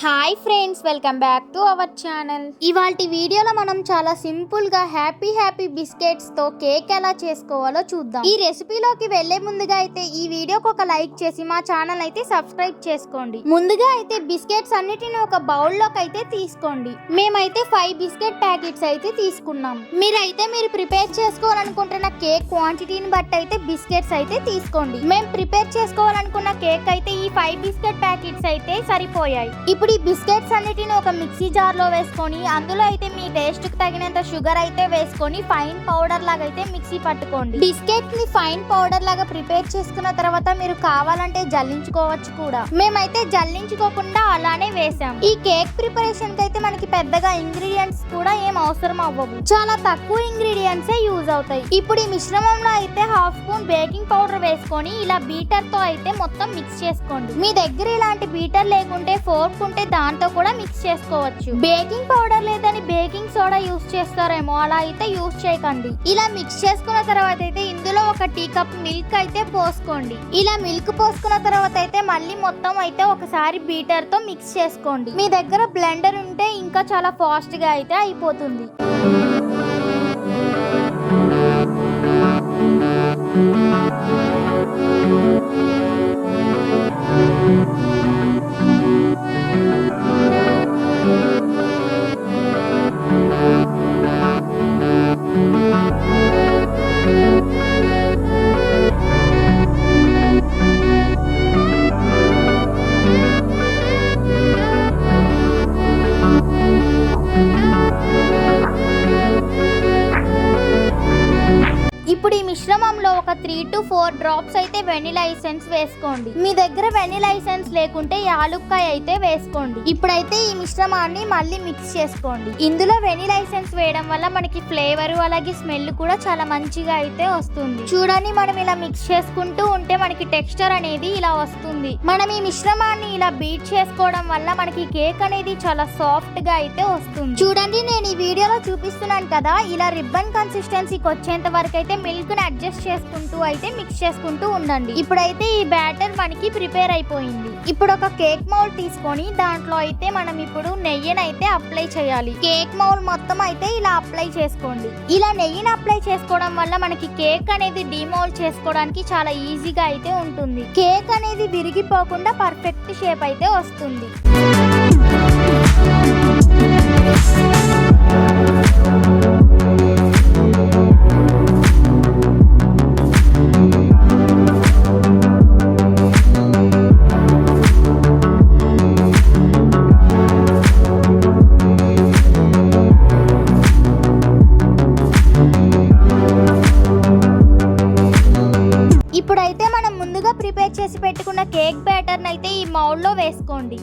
Hi friends welcome back to our channel ఇవాళ వీడియోలో మనం చాలా సింపుల్గా హ్యాపీ హ్యాపీ బిస్కెట్స్తో కేక్ ఎలా చేసుకోవాలో చూద్దాం. ఈ రెసిపీలోకి వెళ్ళే ముందుగా అయితే ఈ వీడియోకి ఒక లైక్ చేసి మా ఛానల్ అయితే సబ్స్క్రైబ్ చేసుకోండి. ముందుగా అయితే బిస్కెట్స్ అన్నిటిని ఒక బౌల్లోకి అయితే తీసుకోండి. మేమైతే ఫైవ్ బిస్కెట్ ప్యాకెట్స్ అయితే తీసుకున్నాం. మీరైతే మీరు ప్రిపేర్ చేసుకోవాలనుకుంటున్న కేక్ క్వాంటిటీని బట్టి అయితే బిస్కెట్స్ అయితే తీసుకోండి. మేము ప్రిపేర్ చేసుకోవాలనుకున్న కేక్ అయితే ఈ ఫైవ్ బిస్కెట్ ప్యాకెట్స్ అయితే సరిపోయాయి. ఇప్పుడు ఇప్పుడు ఈ బిస్కెట్స్ అన్నిటిని ఒక మిక్సీ జార్లో వేసుకొని అందులో అయితే మీ టేస్ట్కి తగినంత షుగర్ అయితే వేసుకొని ఫైన్ పౌడర్ లాగా అయితే మిక్సీ పట్టుకోండి. బిస్కెట్ని ఫైన్ పౌడర్ లాగా ప్రిపేర్ చేసుకున్న తర్వాత మీరు కావాలంటే జల్లించుకోవచ్చు కూడా. మేమైతే జల్లించుకోకుండా అలానే వేసాం ఈ కేక్ ప్రిపరేషన్కి అయితే మనకి పెద్దగా ఇంగ్రీడియంట్స్ కూడా ఏం అవసరం అవ్వవు. చాలా తక్కువ ఇంగ్రీడియంట్స్ యూజ్ అవుతాయి. ఇప్పుడు ఈ మిశ్రమంలో అయితే హాఫ్ స్పూన్ బేకింగ్ పౌడర్ వేసుకొని ఇలా బీటర్తో అయితే మొత్తం మిక్స్ చేసుకోండి. మీ దగ్గర ఇలాంటి బీటర్ లేకుంటే ఫోర్క్ ఉంటే దాంతో కూడా మిక్స్ చేసుకోవచ్చు. బేకింగ్ పౌడర్ లేదని బేకింగ్ సోడా యూస్ చేస్తారేమో అలా అయితే యూస్ చేయకండి. ఇలా మిక్స్ చేసుకున్న తర్వాత అయితే ఇందులో ఒక టీ కప్ మిల్క్ అయితే పోసుకోండి. ఇలా మిల్క్ పోసుకున్న తర్వాత అయితే మళ్ళీ మొత్తం అయితే ఒకసారి బీటర్తో మిక్స్ చేసుకోండి. మీ దగ్గర బ్లెండర్ ఉంటే ఇంకా చాలా ఫాస్ట్గా అయితే అయిపోతుంది. ఒక త్రీ టు ఫోర్ డ్రాప్స్ అయితే వెనిలా ఎసెన్స్ వేసుకోండి. మీ దగ్గర వెనిలా ఎసెన్స్ లేకుంటే యాలుక్కాయ అయితే వేసుకోండి. ఇప్పుడైతే ఈ మిశ్రమాన్ని మళ్ళీ మిక్స్ చేసుకోండి. ఇందులో వెనిలా ఎసెన్స్ వేయడం వల్ల మనకి ఫ్లేవర్ అలాగే స్మెల్ కూడా చాలా మంచిగా అయితే వస్తుంది. చూడండి మనం ఇలా మిక్స్ చేసుకుంటూ ఉంటే మనకి టెక్స్చర్ అనేది ఇలా వస్తుంది. మనం ఈ మిశ్రమాన్ని ఇలా బీట్ చేసుకోవడం వల్ల మనకి కేక్ అనేది చాలా సాఫ్ట్గా అయితే వస్తుంది. చూడండి నేను ఈ వీడియోలో చూపిస్తున్నాను కదా ఇలా రిబ్బన్ కన్సిస్టెన్సీకి వచ్చేంత వరకు అయితే మిల్క్ని అడ్జస్ట్ చేసుకుంటూ అయితే మిక్స్ చేసుకుంటూ ఉండండి. ఇప్పుడైతే ఈ బ్యాటర్ మనకి ప్రిపేర్ అయిపోయింది. ఇప్పుడు ఒక కేక్ మౌల్ తీసుకొని దాంట్లో అయితే మనం ఇప్పుడు నెయ్యిని అయితే అప్లై చేయాలి. కేక్ మౌల్ మొత్తం అయితే ఇలా అప్లై చేసుకోండి. ఇలా నెయ్యిని అప్లై చేసుకోవడం వల్ల మనకి కేక్ అనేది డిమౌల్ చేసుకోవడానికి చాలా ఈజీగా అయితే ఉంటుంది. కేక్ అనేది విరిగిపోకుండా పర్ఫెక్ట్ షేప్ అయితే వస్తుంది. ఇప్పుడైతే మనం ముందుగా ప్రిపేర్ చేసి పెట్టుకున్న కేక్ బ్యాటర్ని అయితే ఈ మౌల్డ్లో వేసుకోండి.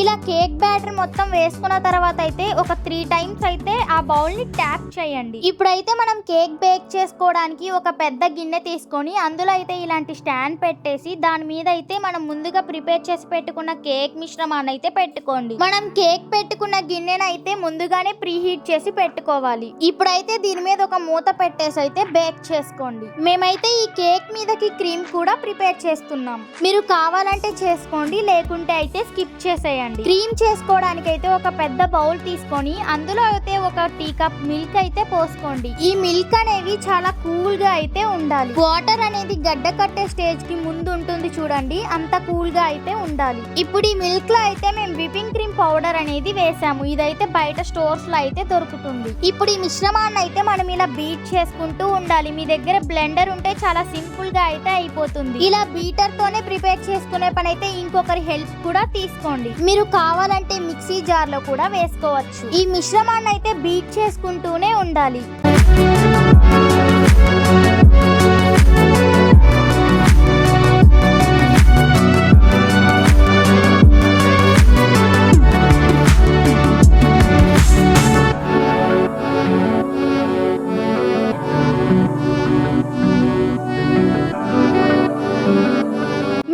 ఇలా కేక్ బ్యాటర్ మొత్తం వేసుకున్న తర్వాత అయితే ఒక త్రీ టైమ్స్ అయితే ఆ బౌల్ని ట్యాప్ చేయండి. ఇప్పుడైతే మనం కేక్ బేక్ చేసుకోవడానికి ఒక పెద్ద గిన్నె తీసుకొని అందులో అయితే ఇలాంటి స్టాండ్ పెట్టేసి దాని మీద అయితే మనం ముందుగా ప్రిపేర్ చేసి పెట్టుకున్న కేక్ మిశ్రమాన్ని అయితే పెట్టుకోండి. మనం కేక్ పెట్టుకున్న గిన్నెను అయితే ముందుగానే ప్రీ హీట్ చేసి పెట్టుకోవాలి. ఇప్పుడైతే దీని మీద ఒక మూత పెట్టేసి అయితే బేక్ చేసుకోండి. మేమైతే ఈ కేక్ మీదకి క్రీమ్ కూడా ప్రిపేర్ చేస్తున్నాం. మీరు కావాలంటే చేసుకోండి లేకుంటే అయితే స్కిప్ చేసేయండి. క్రీమ్ చేసుకోవడానికి అయితే ఒక పెద్ద బౌల్ తీసుకొని అందులో అయితే ఒక టీ కప్ మిల్క్ అయితే పోసుకోండి. ఈ మిల్క్ అనేవి చాలా కూల్గా అయితే ఉండాలి. వాటర్ అనేది గడ్డ కట్టే స్టేజ్కి ముందు ఉంటుంది చూడండి అంత కూల్గా అయితే ఉండాలి. ఇప్పుడు ఈ మిల్క్లో అయితే మేము విపింగ్ క్రీమ్ పౌడర్ అనేది వేసాము. ఇదైతే బయట స్టోర్స్లో అయితే దొరుకుతుంది. ఇప్పుడు ఈ మిశ్రమాన్ని అయితే మనం ఇలా బీట్ చేసుకుంటూ ఉండాలి. మీ దగ్గర బ్లెండర్ ఉంటే చాలా సింపుల్గా అయితే అయిపోతుంది. ఇలా బీటర్ తోనే ప్రిపేర్ చేసుకునే పని అయితే ఇంకొకరి హెల్ప్ కూడా తీసుకోండి. మీరు కావాలంటే మిక్సీ జార్లో కూడా వేసుకోవచ్చు. ఈ మిశ్రమాన్ని అయితే బీట్ చేసుకుంటూనే ఉండాలి.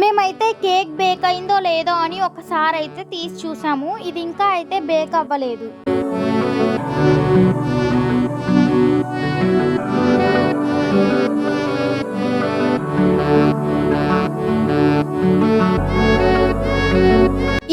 మేమైతే కేక్ బేక్ అయిందో లేదో అని ఒకసారి అయితే తీసి చూసాము. ఇది ఇంకా అయితే బేక్ అవ్వలేదు.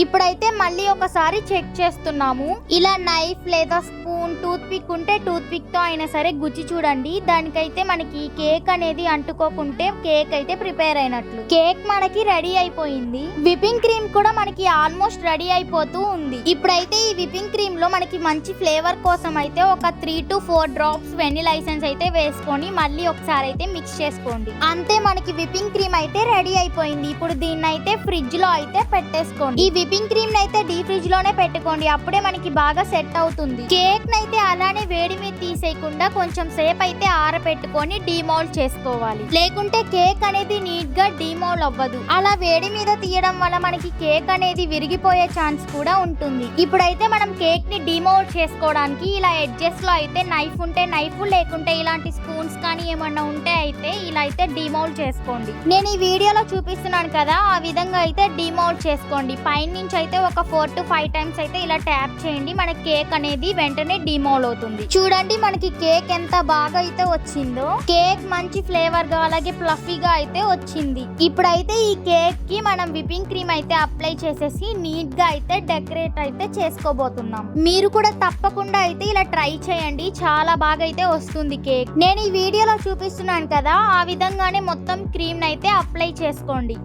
ఇప్పుడైతే మళ్ళీ ఒకసారి చెక్ చేస్తున్నాము. ఇలా నైఫ్ లేదా స్పూన్ టూత్ పిక్ ఉంటే టూత్ పిక్తో అయినా సరే గుచ్చి చూడండి. దానికైతే మనకి కేక్ అనేది అంటుకోకుంటే కేక్ అయితే ప్రిపేర్ అయినట్లు. కేక్ మనకి రెడీ అయిపోయింది. విపింగ్ క్రీమ్ కూడా మనకి ఆల్మోస్ట్ రెడీ అయిపోతూ ఉంది. ఇప్పుడైతే ఈ విపింగ్ క్రీమ్లో మనకి మంచి ఫ్లేవర్ కోసం అయితే ఒక three to four drops vanilla essence అయితే వేసుకొని మళ్ళీ ఒకసారి అయితే మిక్స్ చేసుకోండి. అంతే మనకి విపింగ్ క్రీమ్ అయితే రెడీ అయిపోయింది. ఇప్పుడు దీన్ని అయితే ఫ్రిడ్జ్లో అయితే పెట్టేసుకోండి. ఈ విపింగ్ క్రీమ్ అయితే డీ ఫ్రిడ్జ్లోనే పెట్టుకోండి. అప్పుడే మనకి బాగా సెట్ అవుతుంది. కేక్ నైతే అలానే వేడి మీద తీసేయకుండా కొంచెం సేపు అయితే ఆరబెట్టుకొని డిమౌల్డ్ చేసుకోవాలి. లేకుంటే కేక్ అనేది నీట్గా డిమౌల్డ్ అవ్వదు. అలా వేడి మీద తీయడం వల్ల మనకి కేక్ అనేది విరిగిపోయే ఛాన్స్ కూడా ఉంటుంది. ఇప్పుడైతే మనం కేక్ని డిమౌల్ చేసుకోవడానికి ఇలా ఎడ్జెస్లో అయితే నైఫ్ ఉంటే నైఫ్ లేకుంటే ఇలాంటి స్పూన్స్ కానీ ఏమన్నా ఉంటే అయితే ఇలా అయితే డిమౌల్ చేసుకోండి. నేను ఈ వీడియోలో చూపిస్తున్నాను కదా ఆ విధంగా అయితే డిమౌల్ చేసుకోండి. పైన నుంచి అయితే ఒక ఫోర్ టు ఫైవ్ టైమ్స్ అయితే ఇలా ట్యాప్ చేయండి. మన కేక్ అనేది వెంటనే డిమోల్ అవుతుంది. చూడండి మనకి కేక్ ఎంత బాగా అయితే వచ్చిందో. కేక్ మంచి ఫ్లేవర్గా అలాగే ఫ్లఫీగా అయితే వచ్చింది. ఇప్పుడైతే ఈ కేక్కి మనం విపింగ్ క్రీమ్ అయితే అప్లై చేసేసి నీట్గా అయితే డెకరేట్ అయితే చేసుకోబోతున్నాం. మీరు కూడా తప్పకుండా అయితే ఇలా ట్రై చేయండి. చాలా బాగా అయితే వస్తుంది కేక్ నేను ఈ వీడియోలో చూపిస్తున్నాను కదా ఆ విధంగానే మొత్తం క్రీమ్ అయితే అప్లై చేసుకోండి.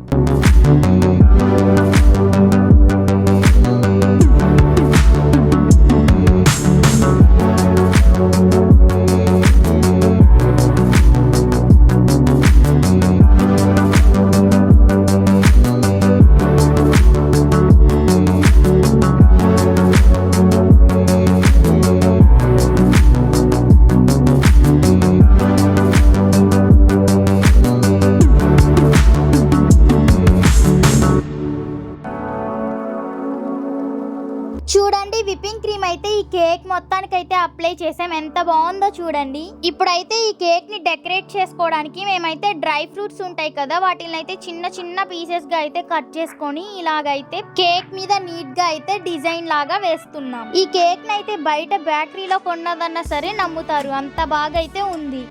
అయితే ఈ కేక్ మొత్తానికి అయితే అప్లై చేసాం. ఎంత బాగుందో చూడండి. ఇప్పుడైతే ఈ కేక్ని డెకరేట్ చేసుకోవడానికి మేమైతే డ్రై ఫ్రూట్స్ ఉంటాయి కదా వాటిని అయితే చిన్న చిన్న పీసెస్గా అయితే కట్ చేసుకొని ఇలాగైతే కేక్ మీద నీట్గా అయితే డిజైన్ లాగా వేస్తున్నాం. ఈ కేక్ని అయితే బయట బేకరీలో కొన్నదన్నా సరే నమ్ముతారు. అంత బాగా అయితే ఉంది.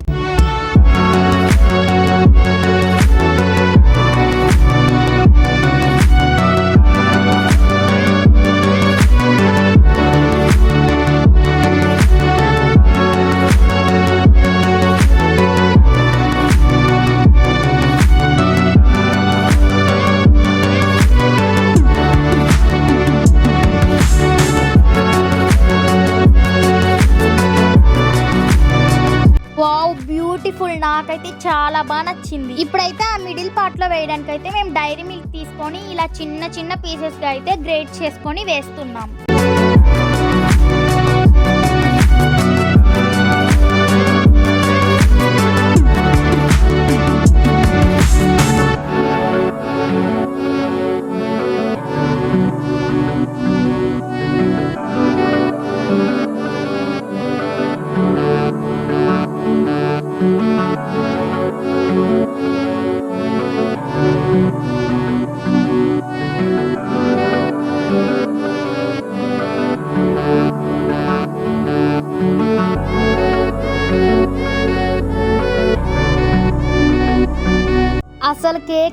చాలా బాగా నచ్చింది. ఇప్పుడైతే ఆ మిడిల్ పార్ట్లో వేయడానికి అయితే మేము డైరీ మిల్క్ తీసుకొని ఇలా చిన్న చిన్న పీసెస్గా అయితే గ్రేట్ చేసుకొని వేస్తున్నాం.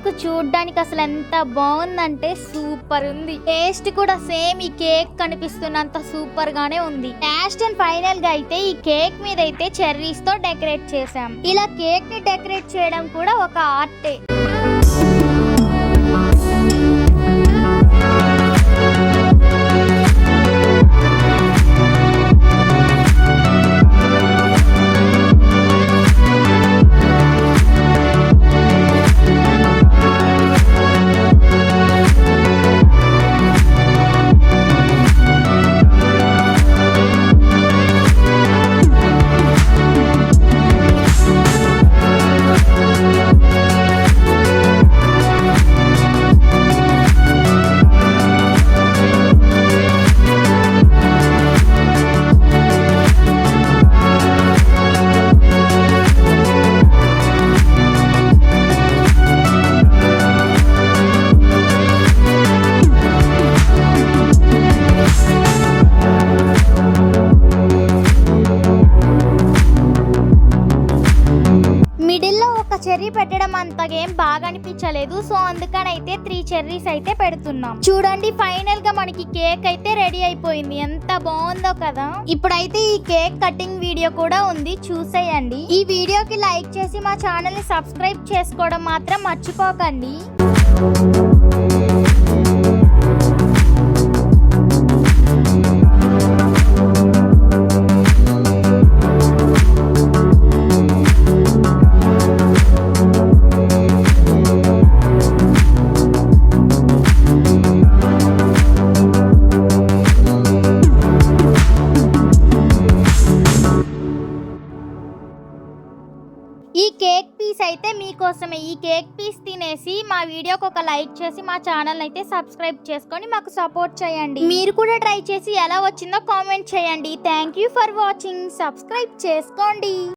కేక్ చూడడానికి అసలు ఎంత బాగుందంటే సూపర్ ఉంది. టేస్ట్ కూడా సేమ్ ఈ కేక్ కనిపిస్తున్నంత సూపర్ గానే ఉంది. లాస్ట్ అండ్ ఫైనల్గా అయితే ఈ కేక్ మీద అయితే చెర్రీస్తో డెకరేట్ చేసాం ఇలా కేక్ని డెకరేట్ చేయడం కూడా ఒక ఆర్టే. చెర్రీ పెట్టడం అంతగా ఏం బాగా అనిపించలేదు. సో అందుకని అయితే త్రీ చెర్రీస్ అయితే పెడుతున్నాం. చూడండి ఫైనల్గా మనకి కేక్ అయితే రెడీ అయిపోయింది. ఎంత బాగుందో కదా. ఇప్పుడైతే ఈ కేక్ కటింగ్ వీడియో కూడా ఉంది. చూసేయండి. ఈ వీడియోకి లైక్ చేసి మా ఛానల్ని సబ్స్క్రైబ్ చేసుకోవడం మాత్రం మర్చిపోకండి. మీకోసమే ఈ కేక్ పీస్ తినేసి మా వీడియోకి ఒక లైక్ చేసి మా ఛానల్ అయితే సబ్స్క్రైబ్ చేసుకొని మాకు సపోర్ట్ చేయండి. మీరు కూడా ట్రై చేసి ఎలా వచ్చిందో కామెంట్ చేయండి. Thank you for watching subscribe చేసుకోండి.